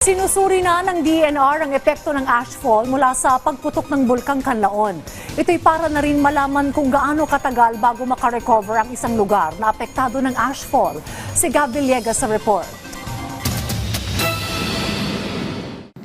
Sinusuri na ng DNR ang epekto ng ashfall mula sa pagputok ng bulkang Kanlaon. Ito'y para na rin malaman kung gaano katagal bago makarecover ang isang lugar na apektado ng ashfall. Si Gab Villegas sa report.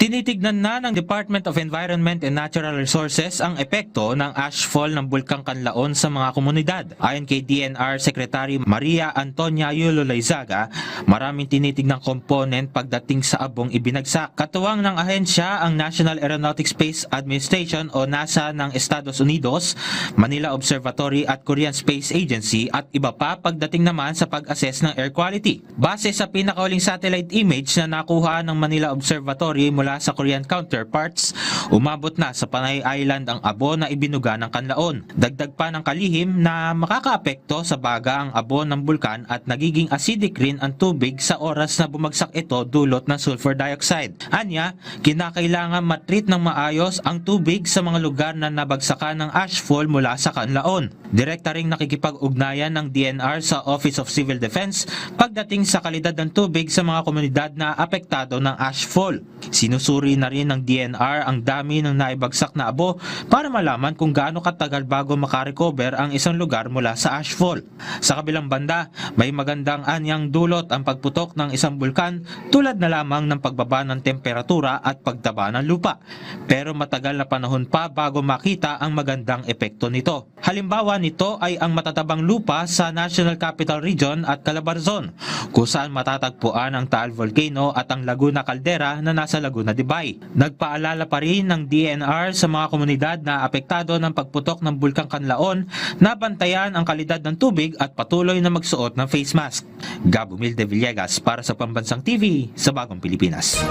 Tinitignan na ng Department of Environment and Natural Resources ang epekto ng ashfall ng Bulkang Kanlaon sa mga komunidad. Ayon kay DNR Secretary Maria Antonia Yulo Laizaga, maraming tinitignang component pagdating sa abong ibinagsak. Katuwang ng ahensya ang National Aeronautics Space Administration o NASA ng Estados Unidos, Manila Observatory at Korean Space Agency at iba pa pagdating naman sa pag-assess ng air quality. Base sa pinakauling satellite image na nakuha ng Manila Observatory mula sa Korean counterparts, umabot na sa Panay Island ang abo na ibinuga ng kanlaon. Dagdag pa ng kalihim na makakaapekto sa baga ang abo ng bulkan at nagiging acidic rin ang tubig sa oras na bumagsak ito dulot ng sulfur dioxide. Anya, kinakailangan matreat ng maayos ang tubig sa mga lugar na nabagsakan ng ashfall mula sa kanlaon. Direkta ring nakikipag-ugnayan ng DNR sa Office of Civil Defense pagdating sa kalidad ng tubig sa mga komunidad na apektado ng ashfall. Sinusuri na rin ng DNR ang dami ng naibagsak na abo para malaman kung gaano katagal bago makarecover ang isang lugar mula sa ashfall. Sa kabilang banda, may magandang anyang dulot ang pagputok ng isang bulkan tulad na lamang ng pagbaba ng temperatura at pagtaba ng lupa. Pero matagal na panahon pa bago makita ang magandang epekto nito. Halimbawa nito ay ang matatabang lupa sa National Capital Region at Calabarzon, kung saan matatagpuan ang Taal Volcano at ang Laguna Caldera na nasa Laguna de Bay. Nagpaalala pa rin ng DNR sa mga komunidad na apektado ng pagputok ng Bulkang Kanlaon na bantayan ang kalidad ng tubig at patuloy na magsuot ng face mask. Gabo Milde Villegas para sa Pambansang TV sa Bagong Pilipinas.